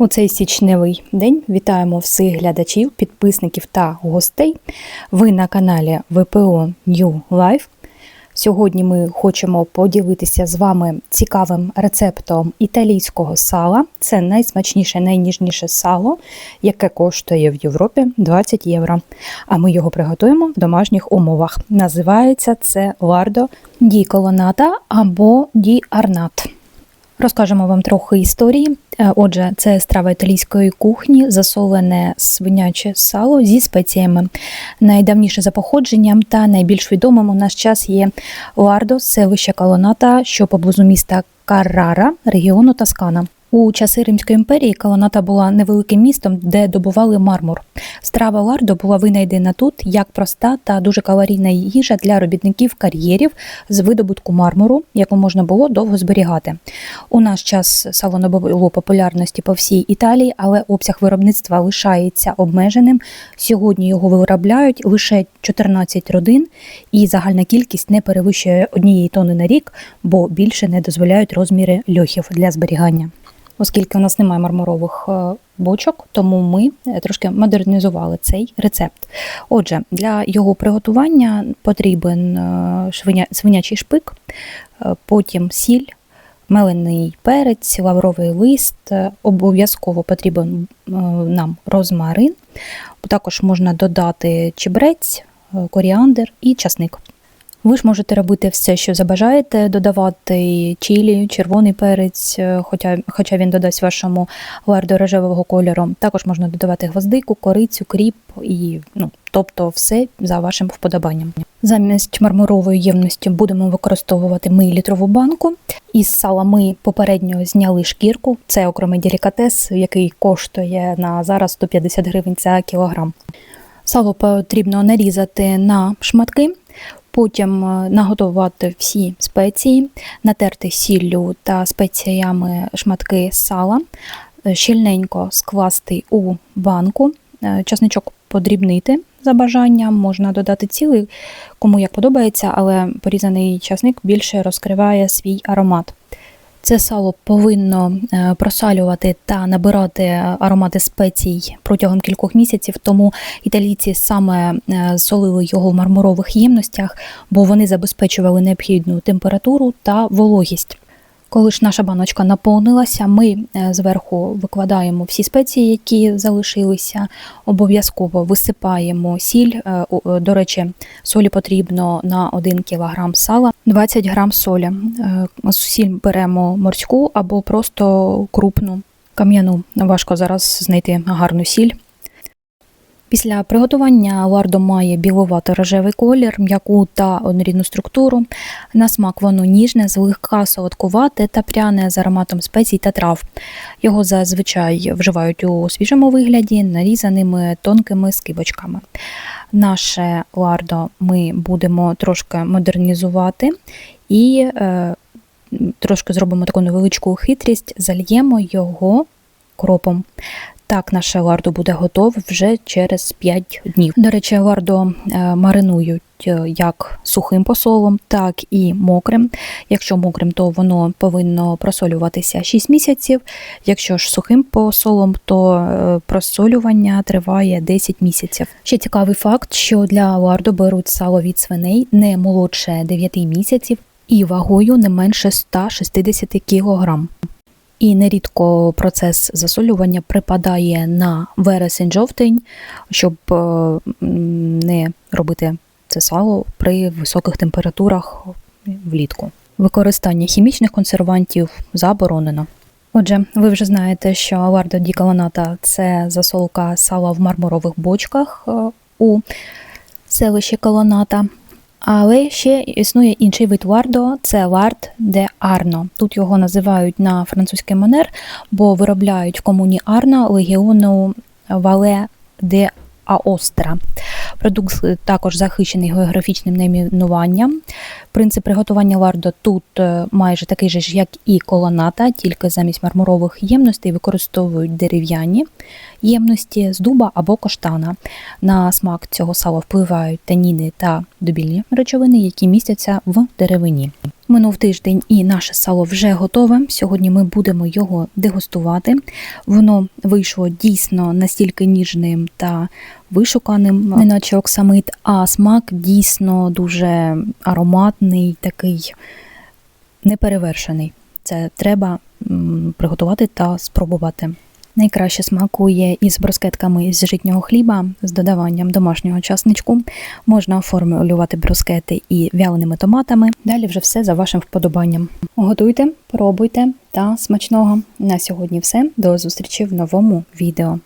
У цей січневий день вітаємо всіх глядачів, підписників та гостей. Ви на каналі ВПО New Life. Сьогодні ми хочемо поділитися з вами цікавим рецептом італійського сала. Це найсмачніше, найніжніше сало, яке коштує в Європі 20 євро. А ми його приготуємо в домашніх умовах. Називається це лардо ді колоната або ді арнат. Розкажемо вам трохи історії. Е, Отже, це страва італійської кухні, засолене свиняче сало зі спеціями. Найдавніше за походженням та найбільш відомим у наш час є Лардо, селище Калоната, що поблизу міста Каррара, регіону Тоскана. У часи Римської імперії Калоната була невеликим містом, де добували мармур. Страва лардо була винайдена тут як проста та дуже калорійна їжа для робітників кар'єрів з видобутку мармуру, яку можна було довго зберігати. У наш час сало набуло популярності по всій Італії, але обсяг виробництва лишається обмеженим. Сьогодні його виробляють лише 14 родин, і загальна кількість не перевищує однієї тони на рік, бо більше не дозволяють розміри льохів для зберігання. Оскільки у нас немає мармурових е, бочок, тому ми е, трошки модернізували цей рецепт. Отже, для його приготування потрібен е, свинячий шпик, потім сіль, мелений перець, лавровий лист. Обов'язково потрібен нам розмарин. Також можна додати чебрець, коріандр і часник. Ви ж можете робити все, що забажаєте, додавати чилі, червоний перець, е, хоча, хоча він додасть вашому ларду рожевого кольору. Також можна додавати гвоздику, корицю, кріп і ну, тобто все за вашим вподобанням. Замість мармурової ємності будемо використовувати ми літрову банку. Із сала ми попередньо зняли шкірку. Це окремий делікатес, який коштує на зараз 150 гривень за кілограм. Сало потрібно нарізати на шматки, потім е, наготувати всі спеції, натерти сіллю та спеціями шматки сала, е, щільненько скласти у банку, е, часничок подрібнити за бажанням, можна додати цілий, кому як подобається, але порізаний часник більше розкриває свій аромат. Це сало повинно е, просалювати та набирати аромати спецій протягом кількох місяців, тому італійці саме е, солили його в мармурових ємностях, бо вони забезпечували необхідну температуру та вологість. Коли ж наша баночка наповнилася, ми е, зверху викладаємо всі спеції, які залишилися. Обов'язково висипаємо сіль. Е, е, До речі, солі потрібно на 1 кг сала 20 грам солі. Сіль беремо морську або просто крупну кам'яну. Важко зараз знайти гарну сіль. Після приготування лардо має біловато рожевий колір, м'яку та однорідну структуру. На смак воно ніжне, злегка солодкувате та пряне з ароматом спецій та трав. Його зазвичай вживають у свіжому вигляді, нарізаними тонкими скибочками. Наше лардо ми будемо трошки модернізувати і е, трошки зробимо таку невеличку хитрість, зальємо його кропом. Так, наше лардо буде готове вже через 5 днів. До речі, лардо е, маринують е, як сухим посолом, так і мокрим. Якщо мокрим, то воно повинно просолюватися 6 місяців. Якщо ж сухим посолом, то е, просолювання триває 10 місяців. Ще цікавий факт, що для лардо беруть сало від свиней не молодше 9 місяців і вагою не менше 160 кілограм. І нерідко процес засолювання припадає на вересень-жовтень, щоб е, не робити це сало при високих температурах влітку. Використання хімічних консервантів заборонено. Отже, ви вже знаєте, що лардо ді каланата – це засолка сала в мармурових бочках е, у селищі Колоната. Але ще існує інший вид вардо – це лард де Арно. Тут його називають на французький манер, бо виробляють в комуні Арно легіону Вале де Аостра. Продукт також захищений географічним найменуванням. Принцип приготування лардо тут е, майже такий же ж, як і колоната, тільки замість мармурових ємностей використовують дерев'яні ємності з дуба або коштана. На смак цього сала впливають таніни та добільні речовини, які містяться в деревині. Минув тиждень і наше сало вже готове. Сьогодні ми будемо його дегустувати. Воно вийшло дійсно настільки ніжним та вишуканим, неначе оксамит, а смак дійсно дуже ароматний, такий неперевершений. Це треба приготувати та спробувати. Найкраще смакує із брускетками з житнього хліба з додаванням домашнього часничку. Можна оформлювати брускети і вяленими томатами. Далі вже все за вашим вподобанням. Готуйте, пробуйте та смачного. На сьогодні все. До зустрічі в новому відео.